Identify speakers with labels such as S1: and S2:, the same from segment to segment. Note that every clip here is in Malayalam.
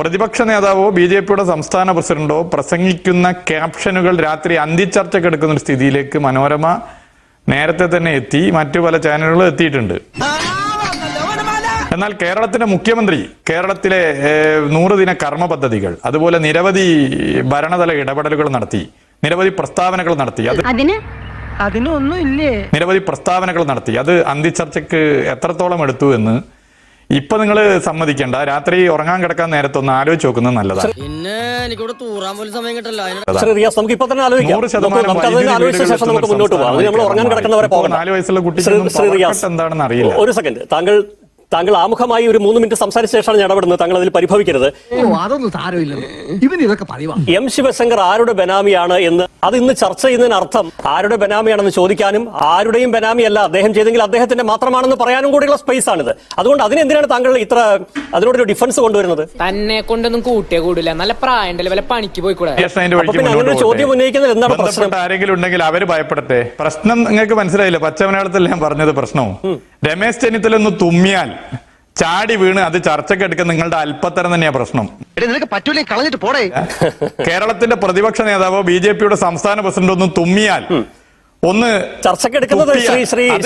S1: പ്രതിപക്ഷ നേതാവോ ബി ജെ പിയുടെ സംസ്ഥാന പ്രസിഡന്റോ പ്രസംഗിക്കുന്ന ക്യാപ്ഷനുകൾ രാത്രി അന്തിച്ചർച്ചയ്ക്ക് എടുക്കുന്ന ഒരു സ്ഥിതിയിലേക്ക് മനോരമ നേരത്തെ തന്നെ എത്തി. മറ്റു പല ചാനലുകളും എത്തിയിട്ടുണ്ട്. എന്നാൽ കേരളത്തിന്റെ മുഖ്യമന്ത്രി കേരളത്തിലെ നൂറ് ദിന കർമ്മ പദ്ധതികൾ അതുപോലെ നിരവധി ഭരണതല ഇടപെടലുകൾ നടത്തി നിരവധി പ്രസ്താവനകൾ നടത്തി. അത്
S2: അതിനൊന്നും ഇല്ലേ?
S1: നിരവധി പ്രസ്താവനകൾ നടത്തി. അത് അന്തിച്ചർച്ചയ്ക്ക് എത്രത്തോളം എടുത്തു എന്ന് ഇപ്പൊ നിങ്ങൾ സമ്മതിക്കേണ്ട. രാത്രി ഉറങ്ങാൻ കിടക്കാൻ നേരത്തൊന്ന് ആലോചിച്ച് നോക്കുന്നത് നല്ലതാണ്
S3: പിന്നെ എനിക്കിവിടെ തൂറാൻ പോലും സമയം കിട്ടല്ലോ
S4: റിയാസ് നമുക്ക് ഇപ്പൊ തന്നെ ആലോചിക്കാം നമുക്ക് നമുക്ക് അതിന് ആലോചിച്ച ശേഷം നമുക്ക് മുന്നോട്ട് പോകാം. നമ്മൾ ഉറങ്ങാൻ കിടക്കുന്നവരെ പോകണം
S1: നാല് വയസ്സുള്ള കുട്ടി എന്താണെന്ന് അറിയില്ല.
S4: ഒരു സെക്കൻഡ്. താങ്കൾ താങ്കൾ ആമുഖമായി ഒരു മൂന്ന് മിനിറ്റ് സംസാരിച്ച ശേഷമാണ് ഞാൻ ഇടപെടുന്നത് താങ്കൾ അതിൽ പരിഭവിക്കരുത്.
S2: ഓ അതൊന്നും സാരമില്ല ഇവൻ ഇതൊക്കെ
S4: എം ശിവശങ്കർ ആരുടെ ബനാമിയാണ് എന്ന് അത് ഇന്ന് ചർച്ച ചെയ്യുന്നതിന് അർത്ഥം ആരുടെ ബനാമിയാണെന്ന് ചോദിക്കാനും ആരുടെയും ബനാമിയല്ല അദ്ദേഹം ചെയ്തെങ്കിൽ അദ്ദേഹത്തിന്റെ മാത്രമാണെന്ന് പറയാനും കൂടിയുള്ള സ്പേസ് ആണിത്. അതുകൊണ്ട് അതിനെന്തിനാണ് താങ്കൾ ഇത്ര അതിനോടൊരു ഡിഫൻസ് കൊണ്ടുവരുന്നത്?
S5: തന്നെ കൊണ്ടൊന്നും കൂട്ടിയേ കൂടില്ല. നല്ല പ്രായം വല്ല പണിക്ക് പോയിക്കൂടെ?
S1: അതിന്റെ
S4: പിന്നെ അങ്ങനെ ചോദ്യം ഉന്നയിക്കുന്നത് എന്താണ് പ്രശ്നം?
S1: ആരെങ്കിലും ഉണ്ടെങ്കിൽ അവർ ഭയപ്പെടട്ടെ. പ്രശ്നം നിങ്ങൾക്ക് മനസ്സിലായില്ല? പച്ചമലയാളത്തിൽ ഞാൻ പറഞ്ഞത് പ്രശ്നവും. രമേശ് ചെന്നിത്തല ഒന്ന് തുമ്മിയാൽ ചാടി വീണ് അത് ചർച്ചയ്ക്ക് എടുക്കാൻ നിങ്ങളുടെ അല്പത്തരം തന്നെയാ പ്രശ്നം.
S2: നിനക്ക് പറ്റൂലേ കളഞ്ഞിട്ട് പോടേ.
S1: കേരളത്തിന്റെ പ്രതിപക്ഷ നേതാവോ ബി ജെ പിയുടെ സംസ്ഥാന പ്രസിഡന്റ് ഒന്ന് തുമ്മിയാൽ ഒന്ന്
S4: ചർച്ചക്കെടുക്കുന്നത് ശ്രീ ശ്രീ ശ്രീ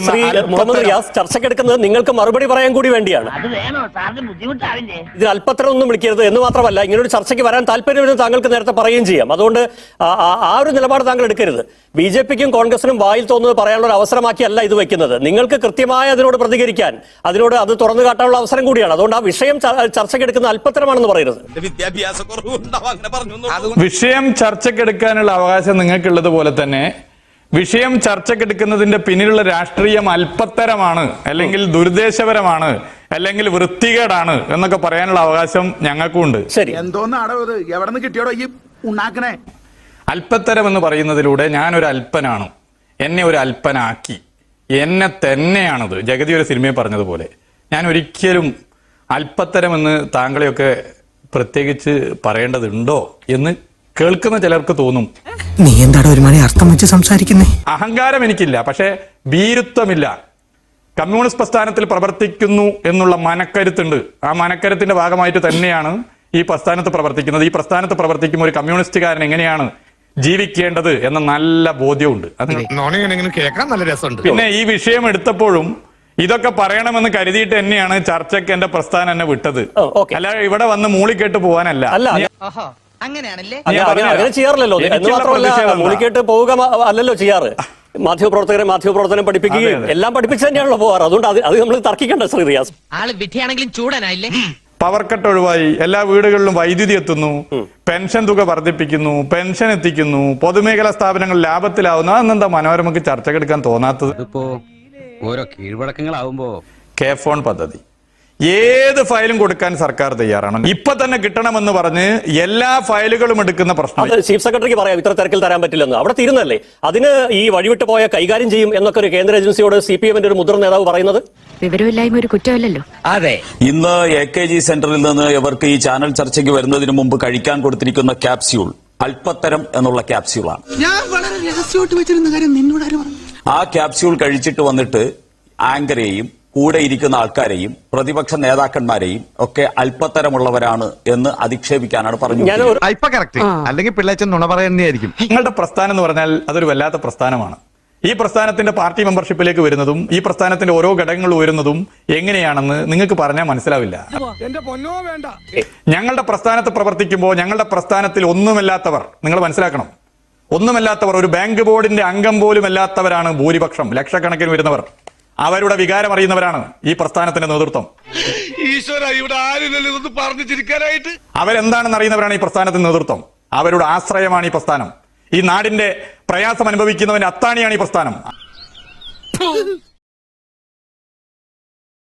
S4: ശ്രീ മുഹമ്മദ്. റിയാസ് ചർച്ചക്കെടുക്കുന്നത് നിങ്ങൾക്ക് മറുപടി പറയാൻ കൂടി വേണ്ടിയാണ്. ഇതിൽ അല്പത്തരം ഒന്നും വിളിക്കരുത് എന്ന് മാത്രമല്ല ഇങ്ങനൊരു ചർച്ചയ്ക്ക് വരാൻ താല്പര്യമെന്ന് താങ്കൾക്ക് നേരത്തെ പറയുകയും ചെയ്യാം. അതുകൊണ്ട് ആ- ഒരു നിലപാട് താങ്കൾ എടുക്കരുത്. ബി ജെ പിക്കും കോൺഗ്രസിനും വായിൽ തോന്നുന്നത് പറയാനുള്ള ഒരു അവസരമാക്കിയല്ല ഇത് വെക്കുന്നത്. നിങ്ങൾക്ക് കൃത്യമായ അതിനോട് പ്രതികരിക്കാൻ അതിനോട് അത് തുറന്നു കാട്ടാനുള്ള അവസരം കൂടിയാണ്. അതുകൊണ്ട് ആ വിഷയം ചർച്ചക്കെടുക്കുന്ന അല്പത്തരമാണെന്ന് പറയരുത്.
S1: വിഷയം ചർച്ചക്കെടുക്കാനുള്ള അവകാശം നിങ്ങൾക്കുള്ളത് പോലെ തന്നെ വിഷയം ചർച്ചക്കെടുക്കുന്നതിന്റെ പിന്നിലുള്ള രാഷ്ട്രീയം അല്പത്തരമാണ് അല്ലെങ്കിൽ ദുരുദ്ദേശപരമാണ് അല്ലെങ്കിൽ വൃത്തികേടാണ് എന്നൊക്കെ പറയാനുള്ള അവകാശം ഞങ്ങൾക്കുണ്ട്.
S4: ശരി.
S6: എന്തോന്നാടോ ഇത്? എവിടെ നിന്ന് കിട്ടിയോടോ ഈ ഉണ്ടാക്കണേ
S1: അല്പത്തരം എന്ന് പറയുന്നതിലൂടെ ഞാൻ ഒരു അല്പനാണ് എന്നെ ഒരു അല്പനാക്കി എന്നെ തന്നെയാണത്. ജഗതി ഒരു സിനിമയിൽ പറഞ്ഞതുപോലെ. ഞാൻ ഒരിക്കലും അല്പത്തരം എന്ന് താങ്കളെയൊക്കെ പ്രത്യേകിച്ച് പറയേണ്ടതുണ്ടോ എന്ന് കേൾക്കുന്ന ചിലർക്ക് തോന്നും.
S2: നീ എന്താടാ ഒരു മണി അർത്ഥം വെച്ച് സംസാരിക്കുന്നേ?
S1: അഹങ്കാരം എനിക്കില്ല പക്ഷേ ഭീരുത്വമില്ല. കമ്മ്യൂണിസ്റ്റ് പ്രസ്ഥാനത്തിൽ പ്രവർത്തിക്കുന്നു എന്നുള്ള മനക്കരുത്തുണ്ട്. ആ മനക്കരുത്തിന്റെ ഭാഗമായിട്ട് തന്നെയാണ് ഈ പ്രസ്ഥാനത്ത് പ്രവർത്തിക്കുന്നത്. ഈ പ്രസ്ഥാനത്ത് പ്രവർത്തിക്കുമ്പോൾ ഒരു കമ്മ്യൂണിസ്റ്റുകാരൻ എങ്ങനെയാണ് ജീവിക്കേണ്ടത് എന്ന നല്ല ബോധ്യമുണ്ട്.
S6: കേൾക്കാൻ നല്ല രസമുണ്ട്.
S1: പിന്നെ ഈ വിഷയം എടുത്തപ്പോഴും ഇതൊക്കെ പറയണമെന്ന് കരുതിയിട്ട് തന്നെയാണ് ചർച്ചയ്ക്ക് എന്റെ പ്രസ്ഥാനം എന്നെ വിട്ടത്. അല്ല ഇവിടെ വന്ന് മൂളിക്കേട്ട് പോവാനല്ല.
S4: അല്ല
S2: അങ്ങനെയാണല്ലേ?
S4: അങ്ങനെ ചെയ്യാറില്ലല്ലോ. എന്ന് മാത്രമല്ല മൂളിക്കേട്ട് പോവുക അല്ലല്ലോ ചെയ്യാറ്. മാധ്യമപ്രവർത്തകരെ മാധ്യമപ്രവർത്തനം പഠിപ്പിക്കുകയും. എല്ലാം പഠിപ്പിച്ച് തന്നെയാണല്ലോ പോവാറ് അതുകൊണ്ട് അത് അത് നമ്മൾ തർക്കിക്കണ്ട ശ്രീ റിയാസ്.
S5: ആൾ വിധിയാണെങ്കിലും ചൂടനായില്ലേ?
S1: പവർ കട്ട് ഒഴിവായി. എല്ലാ വീടുകളിലും വൈദ്യുതി എത്തുന്നു. പെൻഷൻ തുക വർദ്ധിപ്പിക്കുന്നു. പെൻഷൻ എത്തിക്കുന്നു. പൊതുമേഖലാ സ്ഥാപനങ്ങൾ ലാഭത്തിലാവുന്നു. അതെന്താ മനോരമക്ക് ചർച്ചക്കെടുക്കാൻ തോന്നാത്തത്?
S7: ഇപ്പോ ഓരോ കീഴ്വഴക്കങ്ങളാവുമ്പോ
S1: കെ ഫോൺ പദ്ധതി. ഏത് ഫയലും കൊടുക്കാൻ സർക്കാർ തയ്യാറാണ്. ഇപ്പൊ തന്നെ കിട്ടണമെന്ന് പറഞ്ഞ് എല്ലാ ഫയലുകളും എടുക്കുന്ന പ്രശ്നം.
S4: ചീഫ് സെക്രട്ടറിക്ക് പറയാം ഇത്ര തിരക്കിൽ തരാൻ പറ്റില്ലെന്ന്. അവിടെ തീരുന്നല്ലേ അതിന് ഈ വഴിവിട്ട് പോയ കൈകാര്യം ചെയ്യും എന്നൊക്കെ ഒരു കേന്ദ്ര ഏജൻസിയോട് സി പി എമ്മിന്റെ ഒരു മുതിർന്ന നേതാവ് പറയുന്നത്?
S8: വിവരമില്ലായ്മ ഒരു കുറ്റമല്ലല്ലോ.
S9: അതെ.
S10: ഇന്ന് എ കെ ജി സെന്ററിൽ നിന്ന് ഇവർക്ക് ഈ ചാനൽ ചർച്ചയ്ക്ക് വരുന്നതിന് മുമ്പ് കഴിക്കാൻ കൊടുത്തിരിക്കുന്ന ക്യാപ്സ്യൂൾ അല്പത്തരം എന്നുള്ള ക്യാപ്സ്യൂളാണ്.
S6: ഞാൻ വളരെ രഹസ്യമായിട്ട് വെച്ചിരുന്ന കാര്യം നിന്നോട്
S10: ആ ക്യാപ്സ്യൂൾ കഴിച്ചിട്ട് വന്നിട്ട് ആങ്കറെയും കൂടെ ഇരിക്കുന്ന ആൾക്കാരെയും പ്രതിപക്ഷ നേതാക്കന്മാരെയും ഒക്കെ അല്പത്തരമുള്ളവരാണ് എന്ന് അധിക്ഷേപിക്കാനാണ് പറഞ്ഞത്
S4: ഞാൻ ഒരു
S6: കറക്റ്റ് അല്ലെങ്കിൽ പിള്ളേച്ചൻ നുണ പറയുന്നതായിരിക്കും.
S1: നിങ്ങളുടെ പ്രസ്ഥാനം എന്ന് പറഞ്ഞാൽ അതൊരു വല്ലാത്ത പ്രസ്ഥാനമാണ്. ഈ പ്രസ്ഥാനത്തിന്റെ പാർട്ടി മെമ്പർഷിപ്പിലേക്ക് വരുന്നതും ഈ പ്രസ്ഥാനത്തിന്റെ ഓരോ ഘടകങ്ങൾ വരുന്നതും എങ്ങനെയാണെന്ന് നിങ്ങൾക്ക് പറഞ്ഞാൽ മനസ്സിലാവില്ല.
S6: എന്റെ പൊന്നോ വേണ്ട.
S1: ഞങ്ങളുടെ പ്രസ്ഥാനത്ത് പ്രവർത്തിക്കുമ്പോൾ ഞങ്ങളുടെ പ്രസ്ഥാനത്തിൽ ഒന്നുമല്ലാത്തവർ നിങ്ങൾ മനസ്സിലാക്കണം. ഒന്നുമല്ലാത്തവർ ഒരു ബാങ്ക് ബോർഡിന്റെ അംഗം പോലും അല്ലാത്തവരാണ് ഭൂരിപക്ഷം ലക്ഷക്കണക്കിന് വരുന്നവർ. അവരുടെ വികാരം അറിയുന്നവരാണ് ഈ പ്രസ്ഥാനത്തിന്റെ നേതൃത്വം.
S6: ഈശ്വര ഇവിടെ ആരില്ലല്ലോ പറഞ്ഞിരിക്കാനായിട്ട് പറഞ്ഞു ചിരിക്കാനായിട്ട്
S1: അവരെന്താണെന്ന് അറിയുന്നവരാണ് ഈ പ്രസ്ഥാനത്തിന്റെ നേതൃത്വം. അവരുടെ ആശ്രയമാണ് ഈ പ്രസ്ഥാനം. ഈ നാടിന്റെ പ്രയാസം അനുഭവിക്കുന്നവന്റെ അത്താണിയാണ് ഈ പ്രസ്ഥാനം.